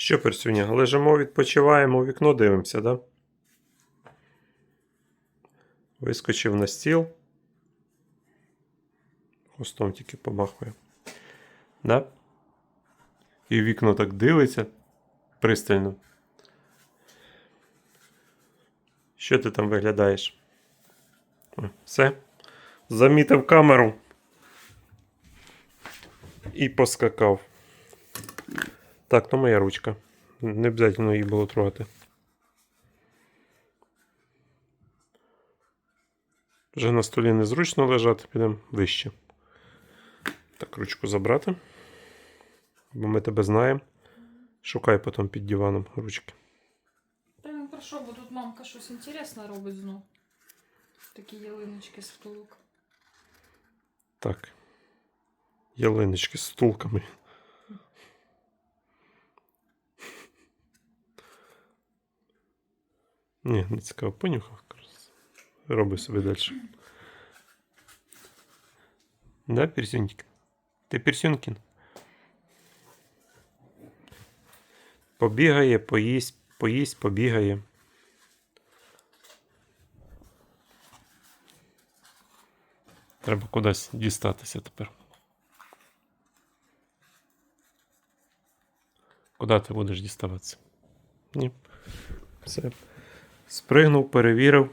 Що, Персюня, лежимо, відпочиваємо, вікно дивимося, да? Вискочив на стіл. Хвостом тільки помахує. Да? І вікно так дивиться пристально. Що ти там виглядаєш? Все. Замітив камеру. І поскакав. Так, то моя ручка. Не обов'язково її було трогати. Вже на столі незручно лежати, підемо вище. Так, ручку забрати. Бо ми тебе знаємо. Шукай потім під диваном ручки. Та він пройшов, бо тут мамка щось інтересне робить знов. Такі ялиночки з втулок. Так. Ялиночки з стулками. Ні, не цікаво, понюхав. Роби собі далі. Да, Персюнькін? Ти Персюнкін? Побігає, поїсть, поїсть, побігає. Треба кудись дістатися тепер. Куди ти будеш діставатися? Ні. Все. Спригнув, перевірив.